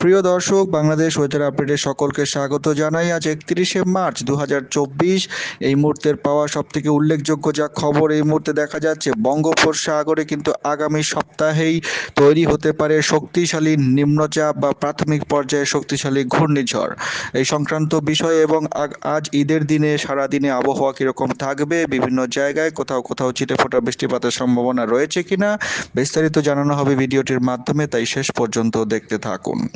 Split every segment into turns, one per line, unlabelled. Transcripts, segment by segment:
প্রিয় দর্শক, বাংলাদেশ ওয়েদার আপডেটে সকলকে স্বাগত জানাই। আজ একত্রিশে মার্চ দু হাজার চব্বিশ। এই মুহূর্তের পাওয়া সব থেকে উল্লেখযোগ্য যা খবর, এই মুহূর্তে দেখা যাচ্ছে বঙ্গোপসাগরে কিন্তু আগামী সপ্তাহেই তৈরি হতে পারে শক্তিশালী নিম্নচাপ বা প্রাথমিক পর্যায়ে শক্তিশালী ঘূর্ণিঝড়। এই সংক্রান্ত বিষয় এবং আজ ঈদের দিনে সারা দিনে আবহাওয়া কীরকম থাকবে, বিভিন্ন জায়গায় কোথাও কোথাও ছিটেফোঁটা বৃষ্টিপাতের সম্ভাবনা রয়েছে কিনা, বিস্তারিত জানানো হবে ভিডিওটির মাধ্যমে, তাই শেষ পর্যন্ত দেখতে থাকুন।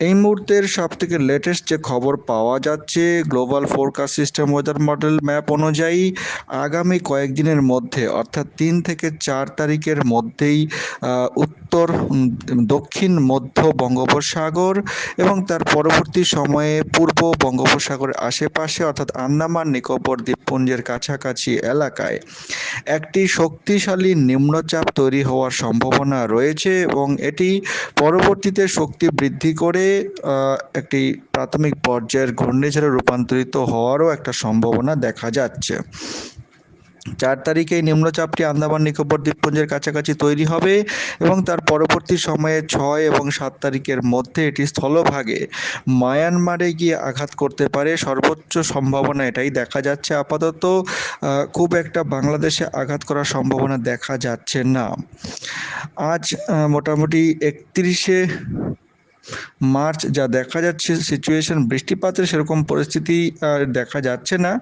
এই মুহূর্তের সব থেকে লেটেস্ট যে খবর পাওয়া যাচ্ছে global forecast system weather model map অনুযায়ী আগামী কয়েকদিনের মধ্যে, অর্থাৎ তিন থেকে চার তারিখের মধ্যেই উত্তর দক্ষিণ, মধ্য বঙ্গোপসাগর এবং তার পরবর্তী সময়ে পূর্ব বঙ্গোপসাগরের আশেপাশে, অর্থাৎ আন্দামান, নিকোবর, দ্বীপপুঞ্জের কাছাকাছি এলাকায়। একটি শক্তিশালী নিম্নচাপ তৈরি হওয়ার সম্ভাবনা রয়েছে এবং এটি পরবর্তীতে শক্তি বৃদ্ধি করে আহ, একটি প্রাথমিক পর্যায়ের ঘূর্ণিঝড়ে রূপান্তরিত হওয়ারও একটা সম্ভাবনা দেখা যাচ্ছে। চার তারিখে নিম্নচাপটি আন্দামান নিকোবর দ্বীপপুঞ্জের কাছাকাছি তৈরি হবে এবং তার পরবর্তী সময়ে ছয় এবং সাত তারিখের মধ্যে এটি স্থলভাগে মায়ানমারে গিয়ে আঘাত করতে পারে। সর্বোচ্চ সম্ভাবনা এটাই দেখা যাচ্ছে। আপাতত খুব একটা বাংলাদেশে আঘাত করার সম্ভাবনা দেখা যাচ্ছে না। আজ মোটামুটি একত্রিশে মার্চ যা দেখা যাচ্ছে সিচুয়েশন বৃষ্টিপাতের সেরকম পরিস্থিতি দেখা যাচ্ছে না।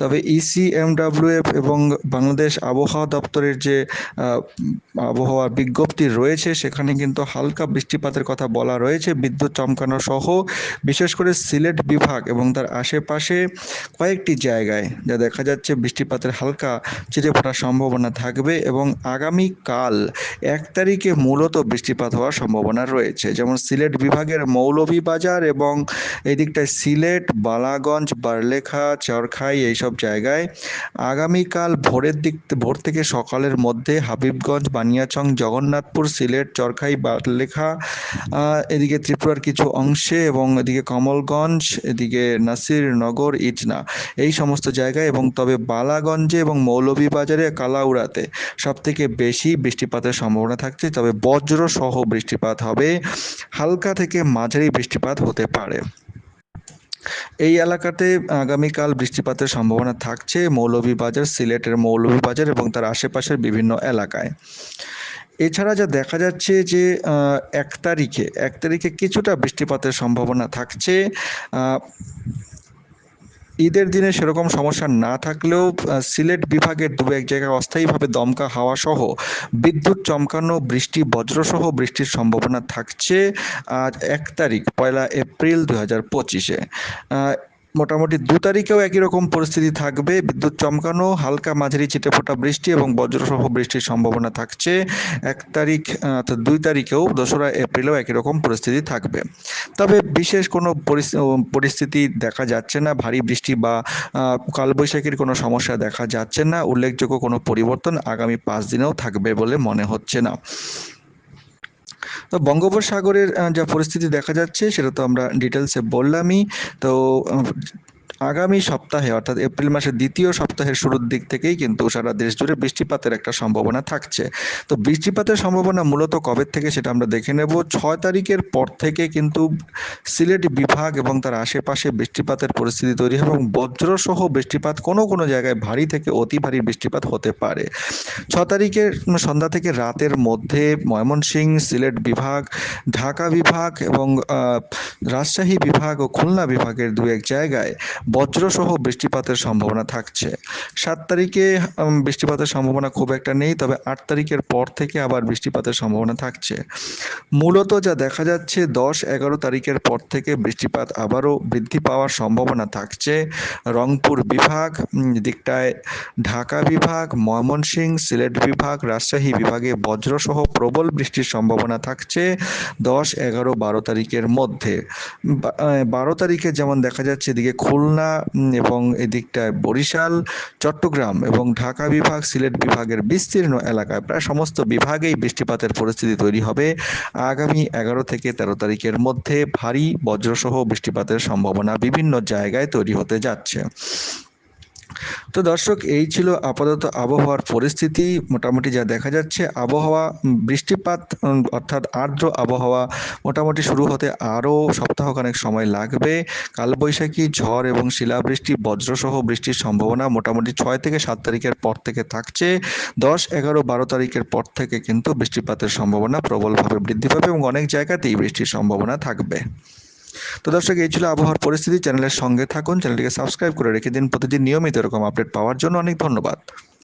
তবে E ইসিএমডাব্লিউএফ এবং বাংলাদেশ আবহাওয়া দপ্তরের যে আবহাওয়া বিজ্ঞপ্তি রয়েছে, সেখানে কিন্তু হালকা বৃষ্টিপাতের কথা বলা রয়েছে। বিদ্যুৎ চমকানো সহ বিশেষ করে সিলেট বিভাগ এবং তার আশেপাশে কয়েকটি জায়গায় যা দেখা যাচ্ছে বৃষ্টিপাতের হালকা ছিটে ফোটার সম্ভাবনা থাকবে এবং আগামী কাল এক তারিখে মূলত বৃষ্টিপাত হওয়ার সম্ভাবনা রয়েছে। যেমন সিলেট বিভাগের মৌলভীবাজার এবং এদিকটায় সিলেট, বালাগঞ্জ, বারলেখা, চরখাই এইসব জায়গায় আগামীকাল ভোরের দিক, ভোর থেকে সকালের মধ্যে হাবিবগঞ্জ, বানিয়াচং, জগন্নাথপুর, সিলেট, চরখাই, বারলেখা এদিকে ত্রিপুরার কিছু অংশে এবং এদিকে কমলগঞ্জ, এদিকে নাসিরনগর, ইটনা এই সমস্ত জায়গায় এবং তবে বালাগঞ্জে এবং মৌলভীবাজারে কালাউড়াতে সব থেকে বেশি বৃষ্টিপাতের সম্ভাবনা থাকছে। তবে বজ্র সহ বৃষ্টিপাত হবে। হালকা থেকে মাঝারি বৃষ্টিপাত হতে পারে। এই এলাকাতে আগামীকাল বৃষ্টিপাতের সম্ভাবনা থাকছে মৌলভীবাজার, সিলেটের মৌলভীবাজার এবং তার আশেপাশের বিভিন্ন এলাকায়। এছাড়া যা দেখা যাচ্ছে যে এক তারিখে এক তারিখে কিছুটা বৃষ্টিপাতের সম্ভাবনা থাকছে। ঈদের দিনে সেরকম সমস্যা না থাকলেও সিলেট বিভাগের দু, এক জায়গায় অস্থায়ীভাবে দমকা হাওয়া সহ বিদ্যুৎ চমকানো, বৃষ্টি, বজ্রসহ বৃষ্টির সম্ভাবনা থাকছে আজ এক তারিখ, পয়লা এপ্রিল দু হাজার পঁচিশে। মোটামুটি দু তারিখেও একই রকম পরিস্থিতি থাকবে। বিদ্যুৎ চমকানো, হালকা মাঝারি ছিটেফোঁটা বৃষ্টি এবং বজ্রসহ বৃষ্টির সম্ভাবনা থাকছে। এক তারিখ অর্থাৎ দুই তারিখেও দোসরা এপ্রিলেও একই রকম পরিস্থিতি থাকবে। তবে বিশেষ কোনো পরিস- পরিস্থিতি দেখা যাচ্ছে না। ভারী বৃষ্টি বা কালবৈশাখীর কোনো সমস্যা দেখা যাচ্ছে না। উল্লেখযোগ্য কোনো পরিবর্তন আগামী পাঁচ দিনেও থাকবে বলে মনে হচ্ছে না। তো বঙ্গোপসাগরের যা পরিস্থিতি দেখা যাচ্ছে সেটা তো আমরা ডিটেলসে বললামই। তো আগামী সপ্তাহে, অর্থাৎ এপ্রিল মাসের দ্বিতীয় সপ্তাহের শুরুর দিক থেকেই কিন্তু সারা দেশ জুড়ে বৃষ্টিপাতের একটা সম্ভাবনা থাকছে। তো বৃষ্টিপাতের সম্ভাবনা মূলত কবে থেকে সেটা আমরা দেখে নেব? ছয় তারিখের পর থেকে কিন্তু সিলেট বিভাগ এবং তার আশেপাশে বৃষ্টিপাতের পরিস্থিতি তৈরি হবে এবং বজ্রসহ বৃষ্টিপাত কোনো কোনো জায়গায় ভারী থেকে অতি ভারী বৃষ্টিপাত হতে পারে। ছ তারিখের সন্ধ্যা থেকে রাতের মধ্যে ময়মনসিংহ, সিলেট বিভাগ, ঢাকা বিভাগ এবং রাজশাহী বিভাগ ও খুলনা বিভাগের দু এক জায়গায় বজ্রসহ বৃষ্টিপাতের সম্ভাবনা থাকছে। সাত তারিখে বৃষ্টিপাতের সম্ভাবনা খুব একটা নেই, তবে আট তারিখের পর থেকে আবার বৃষ্টিপাতের সম্ভাবনা থাকছে। মূলত যা দেখা যাচ্ছে, দশ এগারো তারিখের পর থেকে বৃষ্টিপাত আবারও বৃদ্ধি পাওয়ার সম্ভাবনা থাকছে। রংপুর বিভাগ দিকটায় ঢাকা বিভাগ, ময়মনসিংহ, সিলেট বিভাগ, রাজশাহী বিভাগে বজ্রসহ প্রবল বৃষ্টির সম্ভাবনা থাকছে দশ এগারো বারো তারিখের মধ্যে। বারো তারিখে যেমন দেখা যাচ্ছে, এদিকে খুলনা উম, এবং এদিকটায় বরিশাল চট্টগ্রাম এবং ঢাকা বিভাগ সিলেট বিভাগের বিস্তীর্ণ এলাকায় প্রায় সমস্ত বিভাগেই বৃষ্টিপাতের পরিস্থিতি তৈরি হবে। আগামী এগারো থেকে তেরো তারিখের মধ্যে ভারী বজ্রসহ বৃষ্টিপাতের সম্ভাবনা বিভিন্ন জায়গায় তৈরি হতে যাচ্ছে। তো দর্শক, এই ছিল আপাতত আবহাওয়ার পরিস্থিতি। মোটামুটি যা দেখা যাচ্ছে, আবহাওয়া, বৃষ্টিপাত, অর্থাৎ আর্দ্র আবহাওয়া মোটামুটি শুরু হতে আরও সপ্তাহখানেক সময় লাগবে। কালবৈশাখী, ঝড় এবং শিলাবৃষ্টি, বজ্রসহ বৃষ্টির সম্ভাবনা মোটামুটি ছয় থেকে সাত তারিখের পর থেকে থাকছে। দশ, এগারো, বারো তারিখের পর থেকে কিন্তু বৃষ্টিপাতের সম্ভাবনা প্রবলভাবে বৃদ্ধি পাবে এবং অনেক জায়গাতেই বৃষ্টির সম্ভাবনা থাকবে। তো দর্শক, এই ছিল আবহাওয়ার পরিস্থিতি। চ্যানেলের সঙ্গে থাকুন, চ্যানেলটিকে সাবস্ক্রাইব করে রেখে দিন। প্রতিদিন নিয়মিত এরকম আপডেট পাওয়ার জন্য অনেক ধন্যবাদ।